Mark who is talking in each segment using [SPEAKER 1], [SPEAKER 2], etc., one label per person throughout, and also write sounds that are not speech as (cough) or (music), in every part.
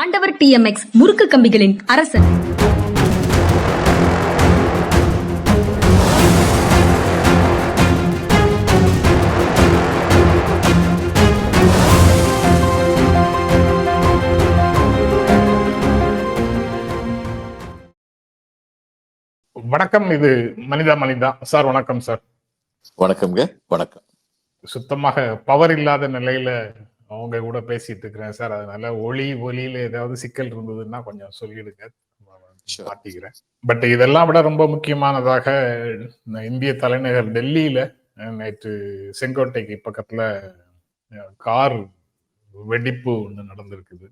[SPEAKER 1] ஆண்டவர் டிஎம்எக்ஸ் முறுக்கு கம்பிகளின் அரசன்.
[SPEAKER 2] வணக்கம் இது மனிதா மனிதா. சார் வணக்கம் சார்.
[SPEAKER 3] வணக்கம்ங்க வணக்கம்.
[SPEAKER 2] சுத்தமாக பவர் இல்லாத நிலையில அவங்க கூட பேசிட்டு இருக்கிறேன் சார். அதனால ஒளி ஒலியில ஏதாவது சிக்கல் இருந்ததுன்னா கொஞ்சம் சொல்லிடுங்க. மாத்திக்கிறேன். பட் இதெல்லாம் விட ரொம்ப முக்கியமானதாக இந்த இந்திய தலைநகர் டெல்லியில நேற்று செங்கோட்டைக்கு பக்கத்துல கார் வெடிப்பு ஒன்று நடந்திருக்குது.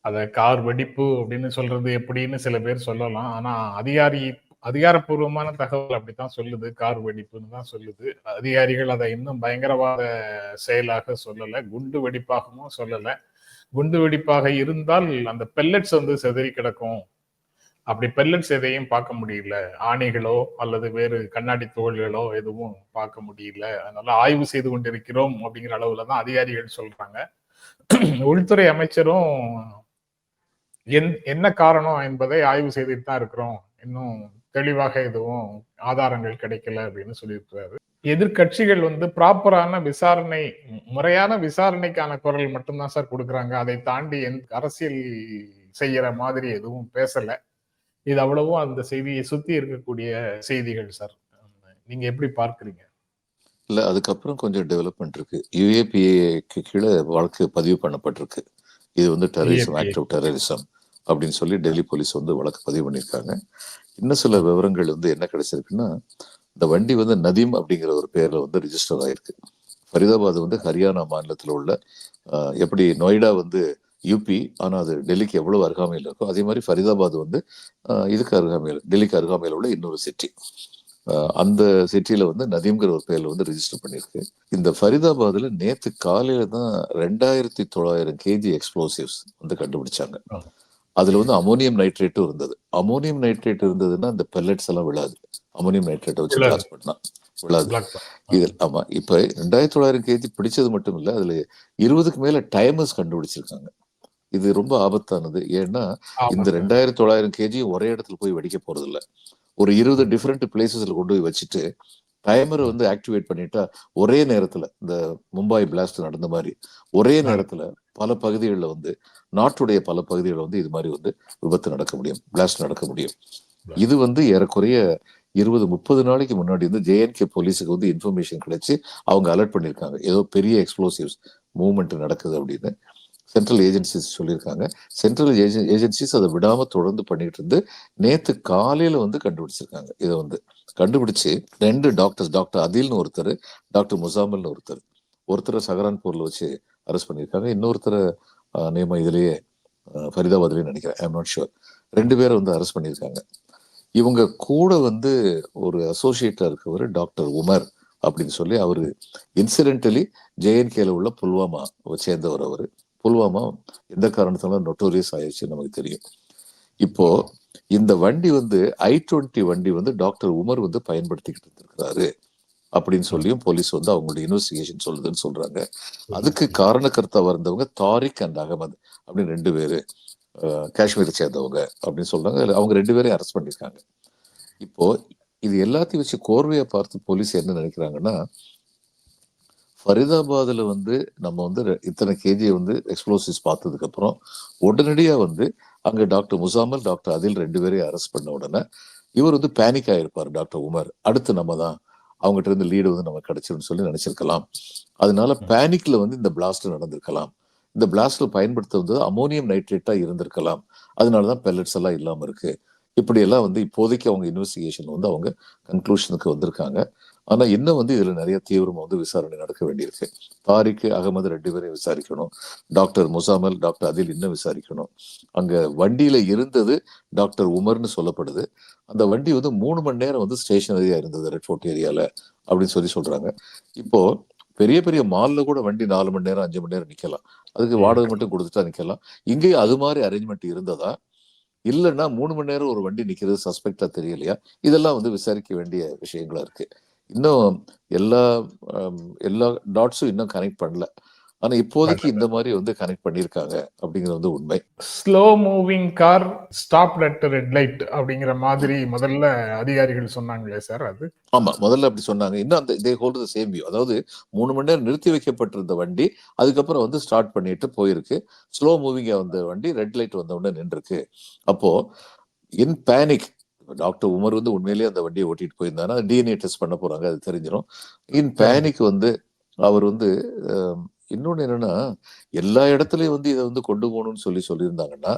[SPEAKER 2] அத கார் வெடிப்பு அப்படின்னு சொல்றது எப்படின்னு சில பேர் சொல்லலாம். ஆனா அதிகாரி அதிகாரப்பூர்வமான தகவல் அப்படித்தான் சொல்லுது. கார் வெடிப்புன்னு தான் சொல்லுது. அதிகாரிகள் அதை இன்னும் பயங்கரவாத செயலாக சொல்லல. குண்டு வெடிப்பாகவும் சொல்லல. குண்டு வெடிப்பாக இருந்தால் அந்த பெல்லட்ஸ் வந்து செதறி கிடக்கும். அப்படி பெல்லட்ஸ் எதையும் பார்க்க முடியல. ஆணிகளோ அல்லது வேறு கண்ணாடி தோள்களோ எதுவும் பார்க்க முடியல. அதனால ஆய்வு செய்து கொண்டிருக்கிறோம் அப்படிங்கிற அளவுல தான் அதிகாரிகள் சொல்றாங்க. (clears throat) உள்துறை அமைச்சரும் என்- என்ன காரணம் என்பதை ஆய்வு செய்துட்டு தான் இருக்கிறோம். இன்னும் தெளிவாக எதுவும் ஆதாரங்கள் கிடைக்கல அப்படின்னு சொல்லியிருக்கிறாரு. எதிர்க்கட்சிகள் வந்து ப்ராப்பரான விசாரணை முறையான விசாரணைக்கான குரல் மட்டும்தான் சார் கொடுக்குறாங்க. அதை தாண்டி எந்த அரசியல் செய்யற மாதிரி எதுவும் பேசல. இது அவ்வளவும் அந்த செய்தியை சுத்தி இருக்கக்கூடிய செய்திகள் சார். நீங்க எப்படி பார்க்கறீங்க?
[SPEAKER 3] இல்ல அதுக்கப்புறம் கொஞ்சம் டெவலப்மெண்ட் இருக்கு. யுஏபிஏக்கு கீழே வழக்கு பதிவு பண்ணப்பட்டிருக்கு. இது வந்து டெரரிசம். ஆக்ட் ஆஃப் டெரரிசம் அப்படின்னு சொல்லி டெல்லி போலீஸ் வந்து வழக்கு பதிவு பண்ணியிருக்காங்க. இன்னும் சில விவரங்கள் வந்து என்ன கிடைச்சிருக்குன்னா இந்த வண்டி வந்து நதீம் அப்படிங்கிற ஒரு பேரில் வந்து ரிஜிஸ்டர் ஆகிருக்கு ஃபரிதாபாத் வந்து ஹரியானா மாநிலத்தில் உள்ள எப்படி நொய்டா வந்து யூபி ஆனால் அது டெல்லிக்கு எவ்வளோ அருகாமையில் இருக்கோ அதே மாதிரி ஃபரிதாபாத் வந்து இதுக்கு அருகாமையில் டெல்லிக்கு அருகாமையில் உள்ள இன்னொரு சிட்டி அந்த சிட்டியில் வந்து நதீம்ங்கிற ஒரு பேரில் வந்து ரிஜிஸ்டர் பண்ணியிருக்கு. இந்த ஃபரிதாபாத்தில் நேற்று காலையில் தான் ரெண்டாயிரத்தி தொள்ளாயிரம் கேஜி எக்ஸ்ப்ளோசிவ்ஸ் வந்து கண்டுபிடிச்சாங்க. அதுல வந்து அமோனியம் நைட்ரேட்டும் இருந்தது. அமோனியம் நைட்ரேட் இருந்ததுன்னா அந்த பெல்லட்ஸ் எல்லாம் விழாது. அமோனியம் நைட்ரேட்டை வச்சு. பிளாஸ்ட் பண்ணா விழாது.
[SPEAKER 2] Black bar.
[SPEAKER 3] இது ஆமா. இப்ப ரெண்டாயிரத்தி தொள்ளாயிரம் கேஜி பிடிச்சது மட்டும் இல்ல அதுல இருபதுக்கு மேல டைமர்ஸ் கண்டுபிடிச்சிருக்காங்க. இது ரொம்ப ஆபத்தானது. ஏன்னா இந்த. ரெண்டாயிரத்தி தொள்ளாயிரம் கேஜி ஒரே இடத்துல போய் வெடிக்க போறது இல்ல. ஒரு இருபது டிஃப்ரெண்ட் பிளேசஸ்ல கொண்டு போய் வச்சுட்டு டைமரை வந்து ஆக்டிவேட் பண்ணிட்டா ஒரே நேரத்துல இந்த மும்பாய் பிளாஸ்ட் நடந்த மாதிரி ஒரே நேரத்துல பல பகுதிகளில் வந்து நாட்டுடைய பல பகுதிகளில் வந்து இது மாதிரி வந்து விபத்து நடக்க முடியும் பிளாஸ்ட் நடக்க முடியும். இது வந்து ஏறக்குறைய இருபது முப்பது நாளைக்கு முன்னாடி வந்து ஜேஎன்கே போலீஸுக்கு வந்து இன்ஃபர்மேஷன் கிடைச்சு அவங்க அலர்ட் பண்ணியிருக்காங்க. ஏதோ பெரிய எக்ஸ்ப்ளோசிவ்ஸ் மூவ்மெண்ட் நடக்குது அப்படின்னு சென்ட்ரல் ஏஜென்சிஸ் சொல்லியிருக்காங்க. சென்ட்ரல் ஏஜென்சிஸ் அதை விடாம தொடர்ந்து பண்ணிட்டு இருந்து நேத்து காலையில வந்து கண்டுபிடிச்சிருக்காங்க. இதை வந்து கண்டுபிடிச்சு ரெண்டு டாக்டர்ஸ் டாக்டர் அதில்னு ஒருத்தர் டாக்டர் முசாமல்னு ஒருத்தர் ஒருத்தரை சஹரான்பூர்ல வச்சு அரெஸ்ட் பண்ணியிருக்காங்க. இன்னொருத்தரை ஆஹ், இதுலேயே ஃபரிதாபாத்லேயே நினைக்கிறேன். ஐம் நாட் ஷுர் ரெண்டு பேரை வந்து அரெஸ்ட் பண்ணியிருக்காங்க. இவங்க கூட வந்து ஒரு அசோசியேட்டாக இருக்கவர் டாக்டர் உமர் அப்படின்னு சொல்லி அவர் இன்சிடென்டலி ஜேஎன்கேல உள்ள புல்வாமா சேர்ந்தவர் அவர். புல்வாமா எந்த காரணத்தாலும் நொட்டோரியஸ் ஆயிடுச்சு நமக்கு தெரியும். இப்போ இந்த வண்டி வந்து ஐ டுவெண்ட்டி வண்டி வந்து டாக்டர் உமர் வந்து பயன்படுத்திக்கிட்டு இருந்திருக்கிறாரு. அப்படின்னு சொல்லியும் போலீஸ் வந்து அவங்களுடைய இன்வெஸ்டிகேஷன் சொல்லுதுன்னு சொல்றாங்க. அதுக்கு காரணக்கர்த்தா வந்தவங்க தாரிக் அண்ட் அகமது அப்படின்னு ரெண்டு பேரு காஷ்மீரை சேர்ந்தவங்க அப்படின்னு சொல்றாங்க. அவங்க ரெண்டு பேரையும் அரெஸ்ட் பண்ணியிருக்காங்க. இப்போ இது எல்லாத்தையும் வச்சு கோர்வையா பார்த்து போலீஸ் என்ன நினைக்கிறாங்கன்னா ஃபரிதாபாத்ல வந்து நம்ம வந்து இத்தனை கேஜி வந்து எக்ஸ்ப்ளோசிவ்ஸ் பார்த்ததுக்கு அப்புறம் உடனடியா வந்து அங்க டாக்டர் முசாமல் டாக்டர் அதில் ரெண்டு பேரையும் அரெஸ்ட் பண்ண உடனே இவர் வந்து பேனிக் ஆயிருப்பார் டாக்டர் உமர். அடுத்து நம்ம தான் அவங்ககிட்ட இருந்து லீடு வந்து நமக்கு கிடைச்சிருன்னு சொல்லி நினைச்சிருக்கலாம். அதனால பேனிக்ல வந்து இந்த பிளாஸ்ட் நடந்திருக்கலாம். இந்த பிளாஸ்ட்ல பயன்படுத்துவது அமோனியம் நைட்ரேட்டா இருந்திருக்கலாம். அதனாலதான் பெல்லட்ஸ் எல்லாம் இல்லாம இருக்கு. இப்படி எல்லாம் வந்து இப்போதைக்கு அவங்க இன்வெஸ்டிகேஷன் வந்து அவங்க கன்க்ளூஷனுக்கு வந்திருக்காங்க. ஆனா இன்னும் வந்து இதுல நிறைய தீவிரமா வந்து விசாரணை நடக்க வேண்டியிருக்கு. தாரிக் அகமது ரெண்டு பேரையும் விசாரிக்கணும். டாக்டர் முசாமல் டாக்டர் அதில் இன்னும் விசாரிக்கணும். அங்க வண்டியில இருந்தது டாக்டர் உமர்னு சொல்லப்படுது. அந்த வண்டி வந்து மூணு மணி நேரம் வந்து ஸ்டேஷனரியா இருந்தது ரெட் ஃபோர்ட் ஏரியால அப்படின்னு சொல்லி சொல்றாங்க. இப்போ பெரிய பெரிய மால்ல கூட வண்டி நாலு மணி நேரம் அஞ்சு மணி நேரம் நிக்கலாம். அதுக்கு வாடகை மட்டும் கொடுத்துட்டா நிக்கலாம். இங்கேயும் அது மாதிரி அரேஞ்ச்மெண்ட் இருந்ததா? இல்லைன்னா மூணு மணி நேரம் ஒரு வண்டி நிக்கிறது சஸ்பெக்டா தெரியலையா? இதெல்லாம் வந்து விசாரிக்க வேண்டிய விஷயங்களா இருக்கு. இன்னும் எல்லா எல்லா டாட்ஸும் இன்னும் கனெக்ட் பண்ணல. ஆனா இப்போதைக்கு இந்த மாதிரி வந்து கனெக்ட் பண்ணியிருக்காங்க அப்படிங்கிறது வந்து உண்மை.
[SPEAKER 2] Slow moving car stop at red light அப்படிங்கிற மாதிரி முதல்ல அதிகாரிகள் சொன்னாங்களே சார் அது?
[SPEAKER 3] ஆமா முதல்ல அப்படி சொன்னாங்க. இன்னும் அந்த இதே ஹோல்டு சேம் வியூ அதாவது மூணு மணி நேரம் நிறுத்தி வைக்கப்பட்டிருந்த வண்டி அதுக்கப்புறம் வந்து ஸ்டார்ட் பண்ணிட்டு போயிருக்கு. ஸ்லோ மூவிங்கா வந்த வண்டி ரெட் லைட் வந்த உடனே நின்றுருக்கு. அப்போ இன் பேனிக் டாக்டர் உமர் வந்து உண்மையிலேயே அந்த வண்டியை ஓட்டிட்டு போயிருந்தாரு. டிஎன்ஏ டெஸ்ட் பண்ண போறாங்க அது தெரிஞ்சிடும் இன் பேனிக் வந்து அவர் வந்து அஹ், இன்னொன்னு என்னன்னா எல்லா இடத்துலயும் வந்து இதை வந்து கொண்டு போகணும்னு சொல்லி சொல்லியிருந்தாங்கன்னா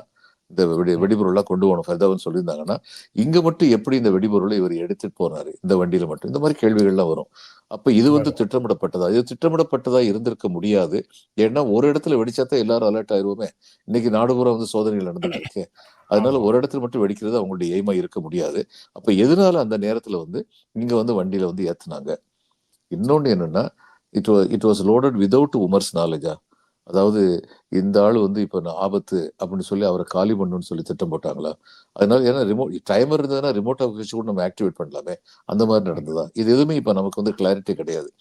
[SPEAKER 3] இந்த வெடி வெடிபொருள்லாம் கொண்டு போகணும் ஃபைதாவுன்னு சொல்லியிருந்தாங்கன்னா இங்க மட்டும் எப்படி இந்த வெடிபொருளை இவர் எடுத்துட்டு போனாரு? இந்த வண்டியில மட்டும். இந்த மாதிரி கேள்விகள்லாம் வரும். அப்ப இது வந்து திட்டமிடப்பட்டதா? இது திட்டமிடப்பட்டதா இருந்திருக்க முடியாது. ஏன்னா ஒரு இடத்துல வெடிச்சாதான் எல்லாரும் அலர்ட் ஆயிருவோமே. இன்னைக்கு நாடு பூரா வந்து சோதனைகள் நடந்துட்டு இருக்கு அதனால ஒரு இடத்துல மட்டும் வெடிக்கிறது அவங்களுடைய எய்மா இருக்க முடியாது. அப்ப எதனால அந்த நேரத்துல வந்து இங்க வந்து வண்டியில வந்து ஏத்துனாங்க? இன்னொன்னு என்னன்னா it it was loaded without Umar's நாலேஜா அதாவது இந்த ஆள் வந்து இப்ப நான் ஆபத்து அப்படின்னு சொல்லி அவரை காலி பண்ணணும்னு சொல்லி திட்டம் போட்டாங்களா? அதனால ஏன்னா ரிமோட் டைமர் இருந்ததுன்னா ரிமோட்டை வச்சு கூட நம்ம ஆக்டிவேட் பண்ணலாமே. அந்த மாதிரி நடந்ததா? இது எதுவுமே இப்ப நமக்கு வந்து கிளாரிட்டி கிடையாது.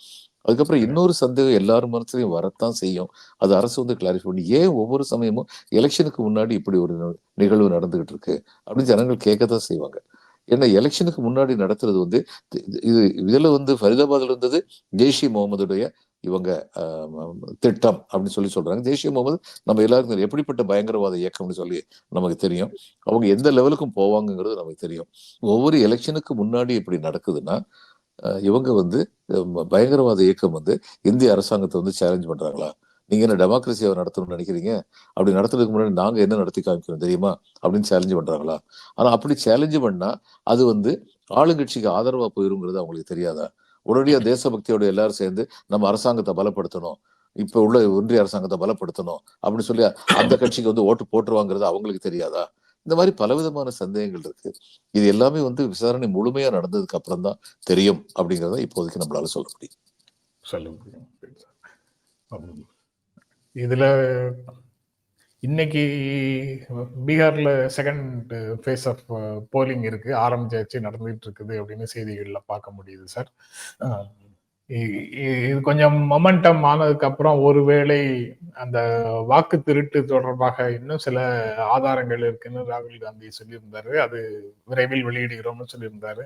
[SPEAKER 3] அதுக்கப்புறம் இன்னொரு சந்தேகம் எல்லாரும் மனசுலயும் வரத்தான் செய்யும். அது அரசு வந்து கிளாரிஃபை பண்ணி ஏன் ஒவ்வொரு சமயமும் எலெக்ஷனுக்கு முன்னாடி இப்படி ஒரு நிகழ்வு நடந்துகிட்டு இருக்கு? அப்படின்னு ஜனங்கள் கேட்கத்தான் செய்வாங்க. ஏன்னா எலெக்ஷனுக்கு முன்னாடி நடத்துறது வந்து இது- இது இதுல வந்து ஃபரிதாபாத்ல இருந்தது ஜெய்ஷி முகமதுடைய இவங்க திட்டம் அப்படின்னு சொல்லி சொல்றாங்க. தேசிய முகமது நம்ம எல்லாருக்கும் தெரியும். எப்படிப்பட்ட பயங்கரவாத இயக்கம்னு சொல்லி நமக்கு தெரியும். அவங்க எந்த லெவலுக்கும் போவாங்கங்கிறது நமக்கு தெரியும். ஒவ்வொரு எலெக்ஷனுக்கு முன்னாடி இப்படி நடக்குதுன்னா ஆஹ், இவங்க வந்து பயங்கரவாத இயக்கம் வந்து இந்திய அரசாங்கத்தை வந்து சேலஞ்ச் பண்றாங்களா? நீங்க என்ன டெமோக்ரஸியை நடத்தணும்னு நினைக்கிறீங்க? அப்படி நடத்துறதுக்கு முன்னாடி நாங்க என்ன நடத்தி காமிக்கிறோம் தெரியுமா? அப்படின்னு சேலஞ்சு பண்றாங்களா? ஆனா அப்படி சேலஞ்சு பண்ணா அது வந்து ஆளுங்கட்சிக்கு ஆதரவா போயிருங்கிறது அவங்களுக்கு தெரியாதா? உடனடியா தேசபக்தியோட எல்லாரும் சேர்ந்து நம்ம அரசாங்கத்தை பலப்படுத்தணும். இப்ப உள்ள ஒன்றிய அரசாங்கத்தை பலப்படுத்தணும் அப்படின்னு சொல்லி அந்த கட்சிக்கு வந்து ஓட்டு போட்டுருவாங்கிறது அவங்களுக்கு தெரியாதா? இந்த மாதிரி பலவிதமான சந்தேகங்கள் இருக்கு. இது எல்லாமே வந்து விசாரணை முழுமையா நடந்ததுக்கு அப்புறம் தான் தெரியும் அப்படிங்கறத இப்போதைக்கு நம்மளால சொல்ல முடியும்.
[SPEAKER 2] சொல்ல முடியும். இதுல இன்னைக்கு பீகார்ல செகண்ட் ஃபேஸ் ஆஃப் போலிங் இருக்கு. ஆரம்பிச்சாச்சு நடந்துட்டு இருக்குது அப்படின்னு செய்திகள்ல பார்க்க முடியுது சார் இ- இது கொஞ்சம் மொமெண்டம் ஆனதுக்கு அப்புறம் ஒருவேளை அந்த வாக்கு திருட்டு தொடர்பாக இன்னும் சில ஆதாரங்கள் இருக்குன்னு ராகுல் காந்தி சொல்லியிருந்தாரு. அது விரைவில் வெளியிடுகிறோம்னு சொல்லியிருந்தாரு.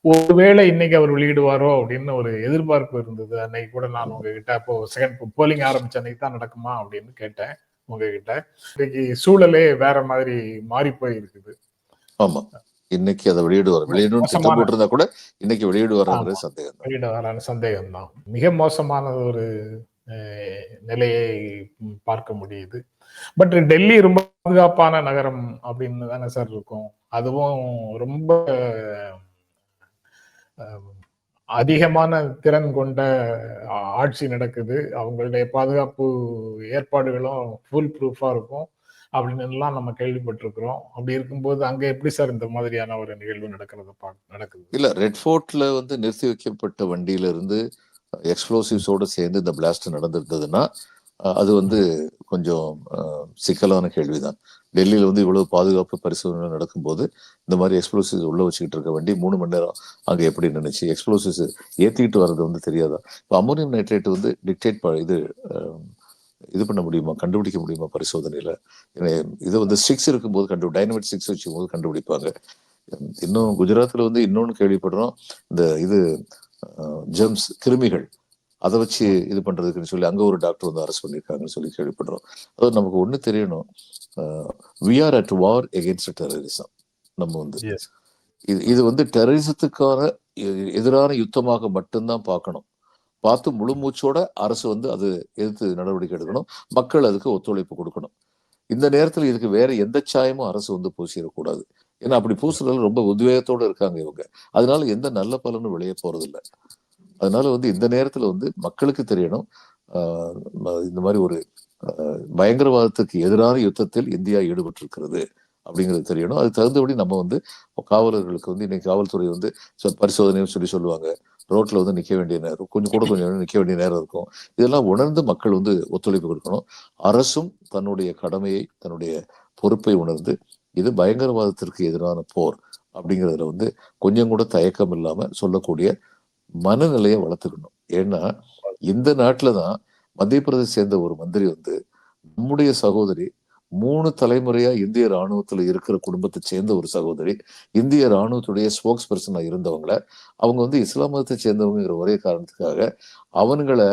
[SPEAKER 2] ஒருவேளை இன்னைக்கு அவர் வெளியிடுவாரோ அப்படின்னு ஒரு எதிர்பார்ப்பு இருந்தது. அன்னைக்கு கூட நான் உங்ககிட்ட அப்போ செகண்ட் போலிங் ஆரம்பிச்ச அன்னைக்கு தான் நடக்குமா அப்படின்னு கேட்டேன். உங்ககிட்ட. இன்னைக்கு சூழலே வேற மாதிரி மாறி போய் இருக்குது
[SPEAKER 3] ஆமா. இன்னைக்கு அதை வெளியிடுவார் வெளியிடணும்னு திட்டம்
[SPEAKER 2] மோசமான-
[SPEAKER 3] போட்டிருந்தா கூட இன்னைக்கு வெளியிடுவாருங்கிறது சந்தேகம் தான்.
[SPEAKER 2] வெளியிட வரான சந்தேகம் தான் மிக மோசமான ஒரு நிலையை பார்க்க முடியுது. பட் டெல்லி ரொம்ப பாதுகாப்பான நகரம் அப்படின்னு தானே சார் இருக்கும். அதுவும் ரொம்ப அதிகமான திறன் கொண்ட ஆட்சி நடக்குது. அவங்களுடைய பாதுகாப்பு ஏற்பாடுகளும் ஃபுல் ப்ரூஃபா இருக்கும். அப்படின்னு எல்லாம் நம்ம கேள்விப்பட்டிருக்கிறோம். அப்படி இருக்கும்போது அங்க எப்படி சார் இந்த மாதிரியான ஒரு நிகழ்வு நடக்கிறது பா- நடக்குது?
[SPEAKER 3] இல்ல ரெட் ஃபோர்ட்ல வந்து நிறுத்தி வைக்கப்பட்ட வண்டியில இருந்து எக்ஸ்ப்ளோசிவ்ஸோட சேர்ந்து இந்த பிளாஸ்ட் நடந்திருந்ததுன்னா அது வந்து கொஞ்சம் சிக்கலான கேள்விதான். டெல்லியில் வந்து இவ்வளவு பாதுகாப்பு பரிசோதனை நடக்கும்போது இந்த மாதிரி எக்ஸ்ப்ளோசிவ்ஸ் உள்ள வச்சுக்கிட்டு இருக்க வண்டி மூணு மணி நேரம் அங்கே எப்படி நினைச்சு எக்ஸ்ப்ளோசிவ்ஸ் ஏற்றிக்கிட்டு வர்றது வந்து தெரியாதா? இப்போ அமோனியம் நைட்ரேட் வந்து டிக்டேட் இது இது பண்ண முடியுமா? கண்டுபிடிக்க முடியுமா பரிசோதனையில? இது வந்து ஸ்டிக்ஸ் இருக்கும்போது கண்டு டைனமிட் ஸ்டிக்ஸ் வச்சுக்கும்போது கண்டுபிடிப்பாங்க. இன்னும் குஜராத்தில் வந்து இன்னொன்னு கேள்விப்படுறோம். இந்த இது ஜெம்ஸ் கிருமிகள். அதை வச்சு இது பண்றதுக்குன்னு சொல்லி அங்க ஒரு டாக்டர் வந்து அரெஸ்ட் பண்ணிருக்காங்கன்னு சொல்லி கேள்விப்படுறோம். அதாவது நமக்கு ஒண்ணு தெரியணும். We are at war against terrorism நம்ம வந்து. இது இது வந்து டெரரிசத்துக்கான எதிரான யுத்தமாக மட்டும்தான் பார்க்கணும். பார்த்து முழு மூச்சோட அரசு வந்து அது எதிர்த்து நடவடிக்கை எடுக்கணும். மக்கள் அதுக்கு ஒத்துழைப்பு கொடுக்கணும். இந்த நேரத்துல இதுக்கு வேற எந்த சாயமும் அரசு வந்து பூசிடக்கூடாது. ஏன்னா அப்படி பூசுறதுல ரொம்ப உத்வேகத்தோட இருக்காங்க இவங்க. அதனால எந்த நல்ல பலனும் விளைய போறது இல்ல அதனால வந்து இந்த நேரத்துல வந்து மக்களுக்கு தெரியணும். இந்த மாதிரி ஒரு பயங்கரவாதத்துக்கு எதிரான யுத்தத்தில் இந்தியா ஈடுபட்டிருக்கிறது அப்படிங்கிறது தெரியணும். அது தகுந்தபடி நம்ம வந்து காவலர்களுக்கு வந்து இன்னைக்கு காவல்துறை வந்து சொ- பரிசோதனைன்னு சொல்லி சொல்லுவாங்க. ரோட்ல வந்து நிக்க வேண்டிய நேரம் கொஞ்சம் கூட கொஞ்சம் நிற்க நிக்க வேண்டிய நேரம் இருக்கும். இதெல்லாம் உணர்ந்து மக்கள் வந்து ஒத்துழைப்பு கொடுக்கணும். அரசும் தன்னுடைய கடமையை தன்னுடைய பொறுப்பை உணர்ந்து இது பயங்கரவாதத்திற்கு எதிரான போர் அப்படிங்கிறதுல வந்து கொஞ்சம் கூட தயக்கம் இல்லாம சொல்லக்கூடிய மனநிலையை வளர்த்துக்கணும். ஏன்னா இந்த நாட்டில் தான் மத்திய பிரதேச சேர்ந்த ஒரு மந்திரி வந்து நம்முடைய சகோதரி மூணு தலைமுறையா இந்திய ராணுவத்தில் இருக்கிற குடும்பத்தை சேர்ந்த ஒரு சகோதரி இந்திய ராணுவத்துடைய ஸ்போக்ஸ் பர்சனாக இருந்தவங்கள அவங்க வந்து இஸ்லாம் மதத்தை சேர்ந்தவங்கிற ஒரே காரணத்துக்காக அவனுங்களை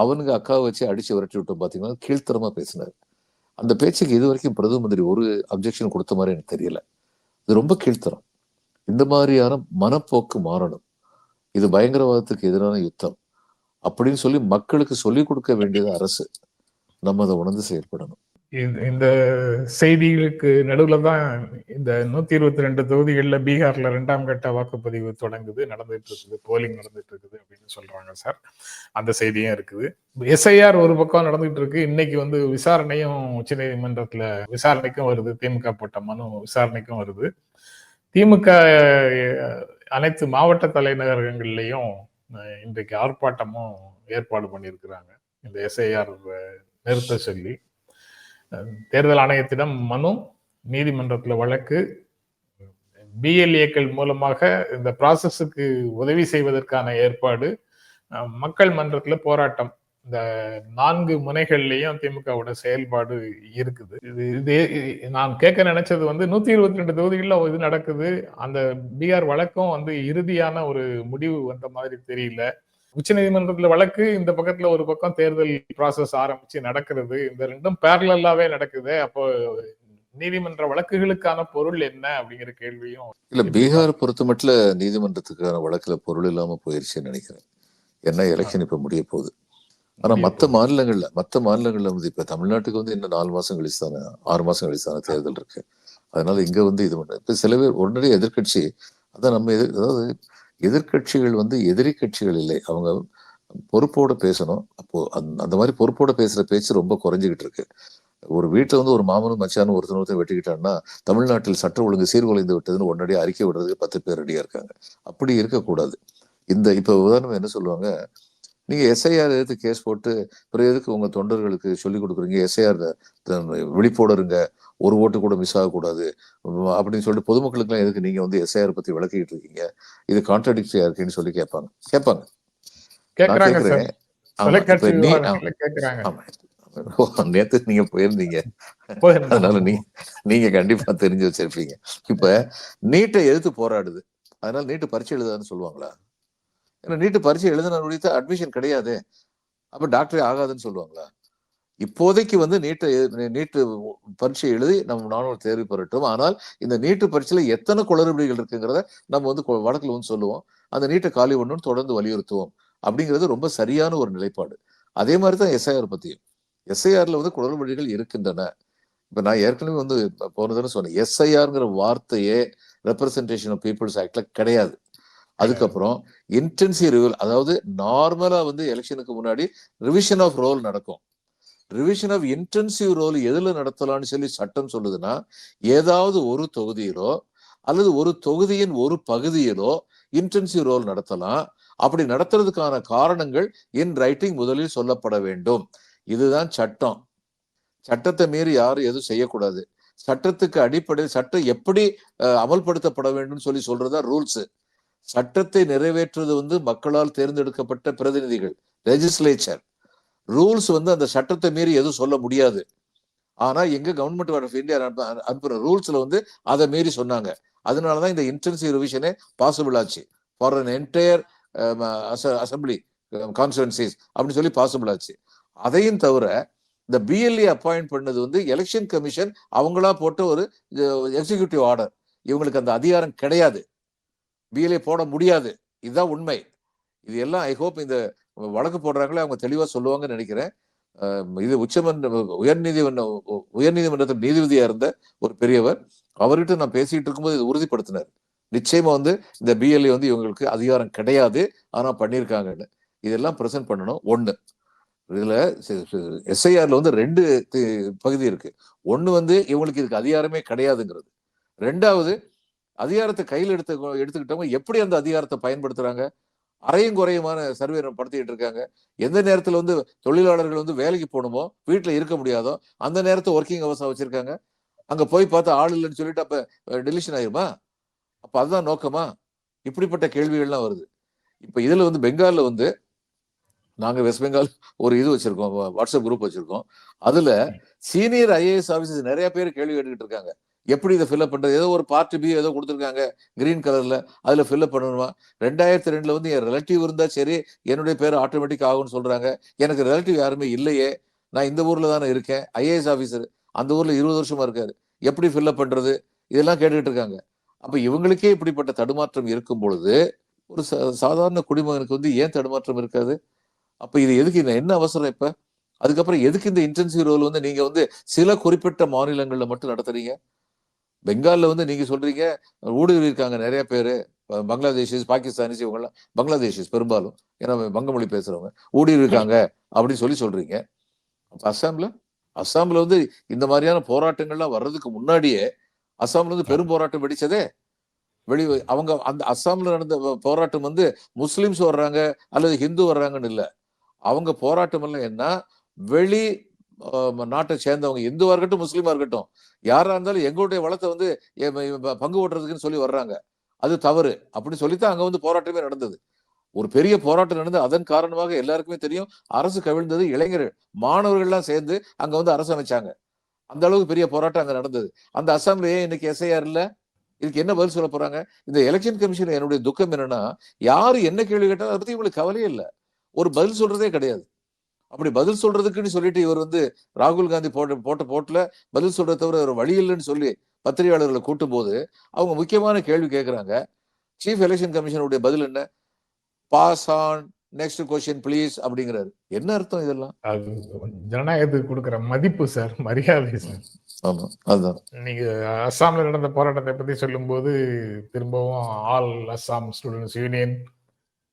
[SPEAKER 3] அவனுங்க அக்காவை வச்சு அடிச்சு விரட்டி விட்டோம் பார்த்தீங்கன்னா கீழ்த்தரமாக பேசினார். அந்த பேச்சுக்கு இது வரைக்கும் பிரதம மந்திரி ஒரு அப்ஜெக்ஷன் கொடுத்த மாதிரி எனக்கு தெரியல. இது ரொம்ப கீழ்த்தரம். இந்த மாதிரியான மனப்போக்கு மாறணும். இது பயங்கரவாதத்துக்கு எதிரான யுத்தம் அப்படின்னு சொல்லி மக்களுக்கு சொல்லிக் கொடுக்க வேண்டியது அரசு. நம்ம அதை உணர்ந்து செயல்படணும்.
[SPEAKER 2] இந்த- இந்த செய்திகளுக்கு நடுவில் தான் இந்த நூத்தி இருபத்தி ரெண்டு தொகுதிகளில் பீகார்ல ரெண்டாம் கட்ட வாக்குப்பதிவு தொடங்குது நடந்துட்டு இருக்குது போலிங் நடந்துட்டு இருக்குது அப்படின்னு சொல்றாங்க சார். அந்த செய்தியும் இருக்குது. எஸ்ஐஆர் ஒரு பக்கம் நடந்துட்டு இருக்கு இன்னைக்கு வந்து விசாரணையும் உச்சநீதிமன்றத்துல விசாரணைக்கும் வருது. திமுக போட்ட மனு விசாரணைக்கும் வருது. திமுக அனைத்து மாவட்ட தலைநகரங்கள்லையும் இன்றைக்கு ஆர்ப்பாட்டமும் ஏற்பாடு பண்ணியிருக்கிறாங்க. இந்த எஸ்ஐஆர் நிறுத்த சொல்லி தேர்தல் ஆணையத்திடம் மனு நீதிமன்றத்தில் வழக்கு பிஎல்ஏக்கள் மூலமாக இந்த ப்ராசஸுக்கு உதவி செய்வதற்கான ஏற்பாடு மக்கள் மன்றத்தில் போராட்டம். இந்த நான்கு முனைகள்லயும் திமுகவோட செயல்பாடு இருக்குது. இது இது நான் கேட்க நினைச்சது வந்து நூத்தி இருபத்தி ரெண்டு தொகுதிகளில் இது நடக்குது. அந்த பீகார் வழக்கும் வந்து இறுதியான ஒரு முடிவு வந்த மாதிரி தெரியல. உச்சநீதிமன்றத்துல வழக்கு இந்த பக்கத்துல ஒரு பக்கம் தேர்தல் ப்ராசஸ் ஆரம்பிச்சு நடக்கிறது. இந்த ரெண்டும் பேரலாவே நடக்குது. அப்போ நீதிமன்ற வழக்குகளுக்கான பொருள் என்ன அப்படிங்கிற கேள்வியும்
[SPEAKER 3] இல்ல பீகார் பொறுத்த மட்டும் நீதிமன்றத்துக்கான வழக்குல பொருள் இல்லாம போயிருச்சுன்னு நினைக்கிறேன். ஏன்னா எலெக்ஷன் இப்ப முடிய போகுது? ஆனா மத்த மாநிலங்கள்ல மத்த மாநிலங்கள்ல வந்து இப்ப தமிழ்நாட்டுக்கு வந்து இன்னும் நாலு மாசம் கழிச்சு தானே ஆறு மாசம் கழிச்சு தானே தேர்தல் இருக்கு. அதனால இங்க வந்து இது பண்ண இப்ப சில பேர் உடனடியே எதிர்க்கட்சி அதான் நம்ம எதிர் அதாவது எதிர்க்கட்சிகள் வந்து எதிரி கட்சிகள் இல்லை. அவங்க பொறுப்போட பேசணும். அப்போ அந்த அந்த மாதிரி பொறுப்போட பேசுற பேச்சு ரொம்ப குறைஞ்சிக்கிட்டு இருக்கு. ஒரு வீட்டுல வந்து ஒரு மாமனும் மச்சானும் ஒருத்தர் ஒருத்தர் வெட்டிக்கிட்டான்னா தமிழ்நாட்டில் சட்ட ஒழுங்கு சீர்குலைந்து விட்டதுன்னு உடனடியாக அறிக்கை விடுறதுக்கு பத்து பேர் ரெடியா இருக்காங்க. அப்படி இருக்கக்கூடாது. இந்த இப்ப உதாரணம் என்ன சொல்லுவாங்க நீங்க எஸ்ஐஆர் எதிர்த்து கேஸ் போட்டு பிறகு எதுக்கு உங்க தொண்டர்களுக்கு சொல்லி கொடுக்குறீங்க? எஸ்ஐஆர் விழிப்போட இருங்க. ஒரு ஓட்டு கூட மிஸ் ஆகக்கூடாது. அப்படின்னு சொல்லிட்டு பொதுமக்களுக்குலாம் எதுக்கு நீங்க வந்து எஸ்ஐஆர் பத்தி விளக்கிட்டு இருக்கீங்க? இது கான்ட்ரடிக்டரியா இருக்குன்னு சொல்லி கேட்பாங்க. கேட்பாங்க. நேத்து நீங்க போயிருந்தீங்க. அதனால நீ நீங்க கண்டிப்பா தெரிஞ்சு வச்சிருப்பீங்க. இப்ப நீட்டை எதிர்த்து போராடுது. அதனால நீட்டு பரீட்சை எழுதாதுன்னு சொல்லுவாங்களா? ஏன்னா நீட்டு பரீட்சை எழுதின அட்மிஷன் கிடையாது. அப்ப டாக்டரே ஆகாதுன்னு சொல்லுவாங்களா? இப்போதைக்கு வந்து நீட்டை நீட்டு பரீட்சை எழுதி நம்ம நானும் தேர்வு பெறட்டும். ஆனால் இந்த நீட்டு பரீட்சையில எத்தனை குளறுபடிகள் இருக்குங்கிறத நம்ம வந்து வழக்கில் வந்து சொல்லுவோம். அந்த நீட்டை காலி ஒன்று தொடர்ந்து வலியுறுத்துவோம் அப்படிங்கிறது ரொம்ப சரியான ஒரு நிலைப்பாடு. அதே மாதிரி தான் எஸ்ஐஆர் பத்தியும். எஸ்ஐஆர்ல வந்து குளறுபடிகள் இருக்கின்றன. இப்ப நான் ஏற்கனவே வந்து போனதுன்னு சொன்னேன். எஸ்ஐஆர்ங்கிற வார்த்தையே ரெப்ரசன்டேஷன் ஆஃப் பீப்புள்ஸ் ஆக்ட்ல கிடையாது. அதுக்கப்புறம் இன்டென்சி ரிவல் அதாவது நார்மலா வந்து எலெக்ஷனுக்கு முன்னாடி ரிவிஷன் ஆஃப் ரோல் நடக்கும். ரிவிஷன் ஆஃப் இன்டென்சிவ் ரோல் எதுல நடத்தலாம்னு சொல்லி சட்டம் சொல்லுதுன்னா ஏதாவது ஒரு தொகுதியிலோ அல்லது ஒரு தொகுதியின் ஒரு பகுதியிலோ இன்டென்சிவ் ரோல் நடத்தலாம். அப்படி நடத்துறதுக்கான காரணங்கள் இன் ரைட்டிங் முதலில் சொல்லப்பட வேண்டும். இதுதான் சட்டம். சட்டத்தை மீறி யாரும் எதுவும் செய்யக்கூடாது. சட்டத்துக்கு அடிப்படை சட்டம் எப்படி அமல்படுத்தப்பட வேண்டும் சொல்லி சொல்றதா ரூல்ஸ் சட்டத்தை நிறைவேற்றுவது வந்து மக்களால் தேர்ந்தெடுக்கப்பட்ட பிரதிநிதிகள் லெஜிஸ்லேச்சர் ரூல்ஸ் வந்து அந்த சட்டத்தை மீறி எதுவும் சொல்ல முடியாது. ஆனா எங்க கவர்மெண்ட் ஆஃப் இந்தியா அனுப்புற ரூல்ஸ்ல வந்து அதை மீறி சொன்னாங்க. அதனாலதான் இந்த இன்டென்சிவ் ரிவிஷனே பாசிபிள் ஆச்சு. For an entire assembly constituencies அப்படின்னு சொல்லி பாசிபிள் ஆச்சு. அதையும் தவிர இந்த பிஎல்ஏ அப்பாயிண்ட் பண்ணது வந்து எலெக்ஷன் கமிஷன் அவங்களா போட்ட ஒரு எக்ஸிகியூட்டிவ் ஆர்டர் இவங்களுக்கு அந்த அதிகாரம் கிடையாது. பிஎல்ஏ போட முடியாது. இதுதான் உண்மை. இது எல்லாம் ஐ ஹோப் இந்த வழக்கு போடுறாங்களே அவங்க தெளிவாக சொல்லுவாங்கன்னு நினைக்கிறேன். இது உச்சமன்ற உயர்நீதிமன்ற உயர்நீதிமன்றத்தில் நீதிபதியாக இருந்த ஒரு பெரியவர் அவர்கிட்ட நான் பேசிட்டு இருக்கும்போது இது உறுதிப்படுத்தினார். நிச்சயமா வந்து இந்த பிஎல்ஏ வந்து இவங்களுக்கு அதிகாரம் கிடையாது. ஆனால் பண்ணியிருக்காங்கன்னு. இதெல்லாம் ப்ரெசென்ட் பண்ணணும். ஒன்று இதில் எஸ்ஐஆரில் வந்து ரெண்டு தி- பகுதி இருக்கு. ஒன்று வந்து இவங்களுக்கு இதுக்கு அதிகாரமே கிடையாதுங்கிறது. ரெண்டாவது அதிகாரத்தை கையில் எடுத்து எடுத்துக்கிட்டவங்க எப்படி அந்த அதிகாரத்தை பயன்படுத்துறாங்க? அரையும் குறையுமான சர்வே படுத்திட்டு இருக்காங்க. எந்த நேரத்துல வந்து தொழிலாளர்கள் வந்து வேலைக்கு போகணுமோ வீட்டுல இருக்க முடியாதோ அந்த நேரத்தை ஒர்க்கிங் ஹவர்ஸா வச்சிருக்காங்க. அங்க போய் பார்த்தா ஆள் இல்லைன்னு சொல்லிட்டு அப்ப டெலிஷன் ஆயிருமா? அப்ப அதுதான் நோக்கமா? இப்படிப்பட்ட கேள்விகள்லாம் வருது. இப்ப இதுல வந்து பெங்கால்ல வந்து நாங்க வெஸ்ட் பெங்கால் ஒரு இது வச்சிருக்கோம் வாட்ஸ்அப் குரூப் வச்சிருக்கோம். அதுல சீனியர் ஐஏஎஸ் ஆபீசர்ஸ் நிறைய பேர் கேள்வி கேட்டுக்கிட்டு இருக்காங்க. எப்படி இதை ஃபில்அப் பண்ணுறது ஏதோ ஒரு பார்ட் பி ஏதோ கொடுத்துருக்காங்க கிரீன் கலரில் அதில் ஃபில்அப் பண்ணணுமா? ரெண்டாயிரத்தி ரெண்டில் வந்து என் ரிலேட்டிவ் இருந்தால் சரி என்னுடைய பேர் ஆட்டோமேட்டிக் ஆகும்னு சொல்கிறாங்க எனக்கு ரிலேட்டிவ் யாருமே இல்லையே. நான் இந்த ஊரில் தானே இருக்கேன். ஐஏஎஸ் ஆஃபீஸர் அந்த ஊரில் இருபது வருஷமாக இருக்கார். எப்படி ஃபில்அப் பண்ணுறது இதெல்லாம் கேட்டுக்கிட்டு இருக்காங்க. அப்போ இவங்களுக்கே இப்படிப்பட்ட தடுமாற்றம் இருக்கும் பொழுது ஒரு சா- சாதாரண குடிமகனுக்கு வந்து ஏன் தடுமாற்றம் இருக்காது? அப்போ இது எதுக்கு இந்த என்ன அவசரம் இப்போ? அதுக்கப்புறம் எதுக்கு இந்த இன்டென்சிவ் ரோல் வந்து நீங்கள் வந்து சில குறிப்பிட்ட மாநிலங்களில் மட்டும் நடத்துறீங்க? பெங்காலில் வந்து நீங்கள் சொல்கிறீங்க ஊடுருவி இருக்காங்க நிறைய பேர். பங்களாதேஷஸ் பங்களாதேஷிஸ் பாகிஸ்தானிஸ் இவங்கெல்லாம் பங்களாதேஷிஸ் பெரும்பாலும் ஏன்னா வங்க மொழி பேசுறவங்க இருக்காங்க அப்படின்னு சொல்லி சொல்கிறீங்க அப்போ அஸ்ஸாம்ல அஸ்ஸாமில் வந்து இந்த மாதிரியான போராட்டங்கள்லாம் வர்றதுக்கு முன்னாடியே அஸ்ஸாமில் வந்து பெரும் போராட்டம் வெடிச்சதே வெளி அவங்க அந்த அஸ்ஸாமில் நடந்த போராட்டம் வந்து முஸ்லீம்ஸ் வர்றாங்க அல்லது ஹிந்து வர்றாங்கன்னு இல்லை. அவங்க போராட்டம் எல்லாம் என்ன? வெளி நாட்டை சேர்ந்தவங்க இந்துவா இருக்கட்டும் முஸ்லீமா இருக்கட்டும் யாரா இருந்தாலும் எங்களுடைய வளத்தை வந்து பங்கு ஓட்டுறதுக்குன்னு சொல்லி வர்றாங்க. அது தவறு. அப்படின்னு சொல்லித்தான் அங்க வந்து போராட்டமே நடந்தது. ஒரு பெரிய போராட்டம் நடந்து அதன் காரணமாக எல்லாருக்குமே தெரியும் அரசு கவிழ்ந்தது இளைஞர்கள் மாணவர்கள்லாம் சேர்ந்து அங்க வந்து அரசு அமைச்சாங்க. அந்த அளவுக்கு பெரிய போராட்டம் அங்க நடந்தது. அந்த அசாம்ல ஏன் இன்னைக்கு எஸ்ஐஆர் இல்ல. இதுக்கு என்ன பதில் சொல்ல போறாங்க? இந்த எலெக்ஷன் கமிஷன் என்னுடைய துக்கம் என்னன்னா யாரு என்ன கேள்வி கேட்டாலும் அதை பத்தி இவங்களுக்கு கவலையே இல்லை. ஒரு பதில் சொல்றதே கிடையாது. அப்படி பதில் சொல்றதுக்குன்னு சொல்லிட்டு இவர் வந்து ராகுல் காந்தி போட்ட போட்ட போட்டுல பதில் சொல்றத தவிர ஒரு வழி இல்லைன்னு சொல்லி பத்திரிகையாளர்களை கூட்டும் போது அவங்க முக்கியமான கேள்வி கேட்கறாங்க சீஃப் எலெக்ஷன் கமிஷனுடைய பதில் என்ன? Pass on next question please அப்படிங்கிறாரு. என்ன அர்த்தம் இதெல்லாம்?
[SPEAKER 2] அது ஜனநாயகத்துக்கு கொடுக்குற மதிப்பு சார். மரியாதை சார்.
[SPEAKER 3] ஆமா அதுதான்.
[SPEAKER 2] நீங்க அஸ்ஸாம்ல நடந்த போராட்டத்தை பத்தி சொல்லும்போது திரும்பவும் all Assam students union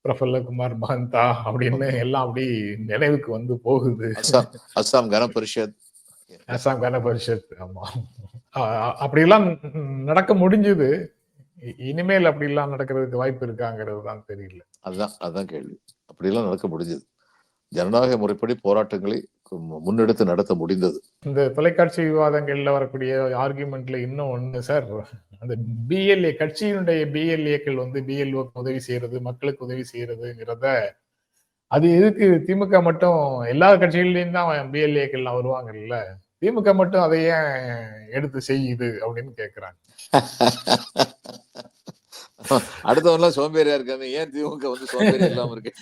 [SPEAKER 2] Prafulla Kumar Mahanta அப்படின்னு எல்லாம் அப்படி நினைவுக்கு வந்து போகுது.
[SPEAKER 3] அஸ்ஸாம் அஸ்ஸாம் கன பரிஷத்.
[SPEAKER 2] அஸ்ஸாம் கன பரிஷத் ஆமா. அ- அ- அப்படியெல்லாம் நடக்க முடிஞ்சது. இனிமேல் அப்படிலாம் நடக்கிறதுக்கு வாய்ப்பு இருக்காங்கிறது தான் தெரியல.
[SPEAKER 3] அதுதான் அதுதான் கேள்வி. அப்படியெல்லாம் நடக்க முடிஞ்சது. ஜனநாயக முறைப்படி போராட்டங்களை முன்னெடுத்து நடத்த முடிந்தது.
[SPEAKER 2] இந்த தொலைக்காட்சி விவாதங்கள்ல வரக்கூடிய ஆர்குமெண்ட்ல இன்னும் ஒண்ணு சார் அந்த பிஎல்ஏ கட்சியினுடைய பிஎல்ஏக்கள் வந்து பிஎல்ஓக்கு உதவி செய்யறது மக்களுக்கு உதவி செய்யறதுங்கிறத அது எதுக்கு திமுக மட்டும் எல்லா கட்சிகள்லயும் தான் பிஎல்ஏக்கள்லாம் வருவாங்கல்ல திமுக மட்டும் அதை ஏன் எடுத்து செய்யுது அப்படின்னு கேக்குறாங்க. (laughs)
[SPEAKER 3] அடுத்தவன்லாம் சோம்பேறியா இருக்காங்க. ஏன் திமுக வந்து சோம்பேறி (laughs) இல்லாம இருக்கு?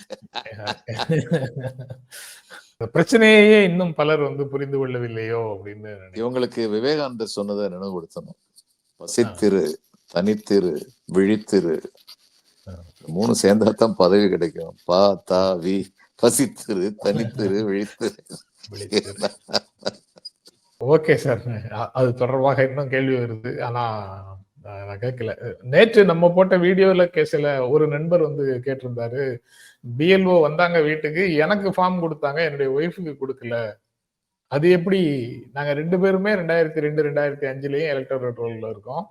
[SPEAKER 2] பிரச்சனையே இன்னும் பலர் வந்து புரிந்து கொள்ளவில்லையோ அப்படின்னு.
[SPEAKER 3] இவங்களுக்கு விவேகானந்தர் சொன்னதை நினைவுபடுத்தணும். பசித்திரு தனித்திரு விழித்திரு. மூணு சேர்ந்தா தான் பதவி கிடைக்கும். பா தா வி. பசித்திரு தனித்திரு விழித்திரு.
[SPEAKER 2] Okay sir. அது தொடர்பாக இன்னும் கேள்வி வருது. ஆனா நான் கேட்கல. நேற்று நம்ம போட்ட வீடியோல கேசல ஒரு நண்பர் வந்து கேட்டிருந்தாரு பிஎல்ஓ வந்தாங்க வீட்டுக்கு எனக்கு ஃபார்ம் கொடுத்தாங்க என்னுடைய ஒய்ஃபுக்கு கொடுக்கல. அது எப்படி? நாங்க ரெண்டு பேருமே ரெண்டாயிரத்தி ரெண்டு ரெண்டாயிரத்தி அஞ்சுலயும் எலக்டோரல் ரோல்ல இருக்கோம்.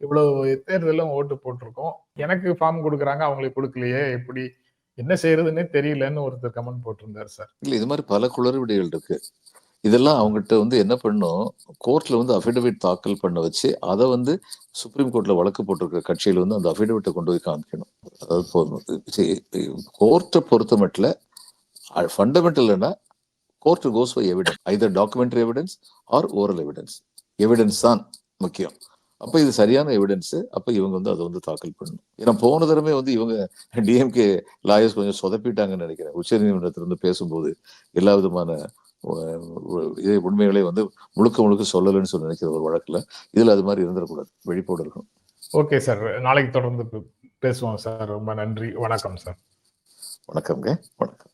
[SPEAKER 2] இவ்வளவு தேர்தலும் ஓட்டு போட்டிருக்கோம். எனக்கு ஃபார்ம் கொடுக்குறாங்க அவங்களுக்கு கொடுக்கலையே எப்படி? என்ன செய்யறதுன்னே தெரியலன்னு ஒருத்தர் கமெண்ட் போட்டிருந்தாரு சார்.
[SPEAKER 3] இல்ல இது மாதிரி பல குளறுபடிகள் இருக்கு. இதெல்லாம் அவங்ககிட்ட வந்து என்ன பண்ணும் கோர்ட்ல வந்து அஃபிடவிட் தாக்கல் பண்ண வச்சு அதை வந்து சுப்ரீம் கோர்ட்ல வழக்கு போட்டிருக்கிற கட்சியில வந்து அந்த அஃபிடவிட்டை கொண்டு போய் காமிக்கணும். அதாவது கோர்ட்டை பொறுத்த மட்டும் fundamental court goes for evidence either documentary evidence or oral evidence evidence தான் முக்கியம். அப்போ இது சரியான எவிடன்ஸ் அப்போ இவங்க வந்து அதை வந்து தாக்கல் பண்ணணும். ஏன்னா போன தடவை வந்து இவங்க டிஎம்கே லாயர்ஸ் கொஞ்சம் சொதப்பிட்டாங்கன்னு நினைக்கிறேன். உச்ச இருந்து பேசும்போது எல்லா விதமான இதே உண்மைகளை வந்து முழுக்க முழுக்க சொல்லலைன்னு சொல்லி நினைக்கிற ஒரு வழக்குல இதுல அது மாதிரி இருந்துடக்கூடாது. விழிப்போடு இருக்கணும்.
[SPEAKER 2] Okay sir. நாளைக்கு தொடர்ந்து பேசுவோம் சார். ரொம்ப நன்றி. வணக்கம் சார்.
[SPEAKER 3] வணக்கம்ங்க. வணக்கம்.